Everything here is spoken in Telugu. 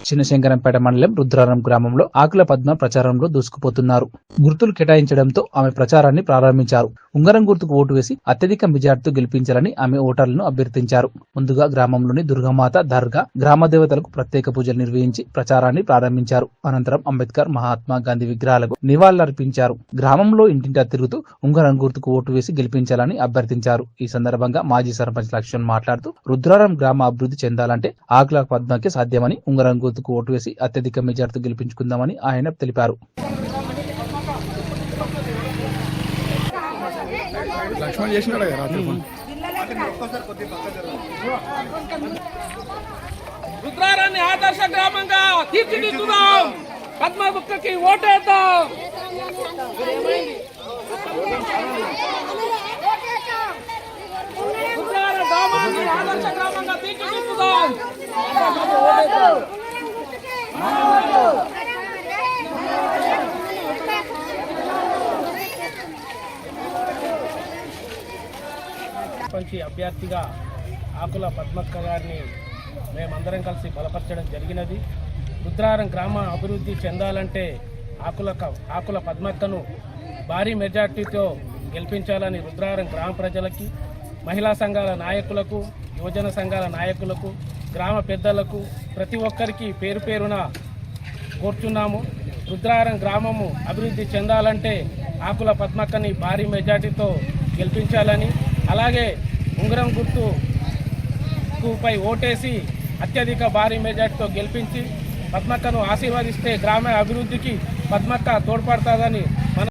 చిన్నశంకరంపేట మండలం రుద్రారం గ్రామంలో ఆకుల పద్మ ప్రచారంలో దూసుకుపోతున్నారు. గుర్తులు కేటాయించడంతో ఆమె ప్రచారాన్ని ప్రారంభించారు. ఉంగరం గుర్తుకు ఓటు వేసి అత్యధిక మెజార్టీతో గెలిపించాలని ఆమె ఓటర్లను అభ్యర్థించారు. ముందుగా గ్రామంలోని దుర్గామాత దర్గా గ్రామ దేవతలకు ప్రత్యేక పూజలు నిర్వహించి ప్రచారాన్ని ప్రారంభించారు. అనంతరం అంబేద్కర్ మహాత్మా గాంధీ విగ్రహాలకు నివాళులర్పించారు. గ్రామంలో ఇంటింటా తిరుగుతూ ఉంగరం గుర్తుకు ఓటు వేసి గెలిపించాలని అభ్యర్థించారు. ఈ సందర్భంగా మాజీ సర్పంచ్ లక్ష్మణ్ మాట్లాడుతూ రుద్రారం గ్రామ అభివృద్ధి చెందాలంటే ఆకుల పద్మకి సాధ్యమని ఉంగరం గుర్తుకు ఓటు వేసి అత్యధిక మెజార్టీతో గెలిపించుకుందామని ఆయన తెలిపారు. లక్ష్మణ్ చేసినాడు కదా రాత్రి ఫోన్. రుద్రారాన్ని ఆదర్శ గ్రామంగా తీర్చిదిద్దుదాం. పద్మ బుక్కకి ఓటేద్దాం. రుద్రార గ్రామాన్ని ఆదర్శ గ్రామంగా తీర్చిదిద్దుదాం. సర్పంచి అభ్యర్థిగా ఆకుల పద్మక్క గారిని మేమందరం కలిసి బలపరచడం జరిగినది. రుద్రారం గ్రామ అభివృద్ధి చెందాలంటే ఆకుల ఆకుల పద్మక్కను భారీ మెజార్టీతో గెలిపించాలని రుద్రారం గ్రామ ప్రజలకి మహిళా సంఘాల నాయకులకు యువజన సంఘాల నాయకులకు గ్రామ పెద్దలకు ప్రతి ఒక్కరికి పేరు పేరున కోరుచున్నాము. రుద్రారం గ్రామము అభివృద్ధి చెందాలంటే ఆకుల పద్మక్కని భారీ మెజార్టీతో గెలిపించాలని అలాగే ఉంగరం గుర్తు పై ఓటేసి అత్యధిక భారీ మెజార్టీతో గెలిపించి పద్మక్కను ఆశీర్వదిస్తే గ్రామ అభివృద్ధికి పద్మక్క తోడ్పడుతుందని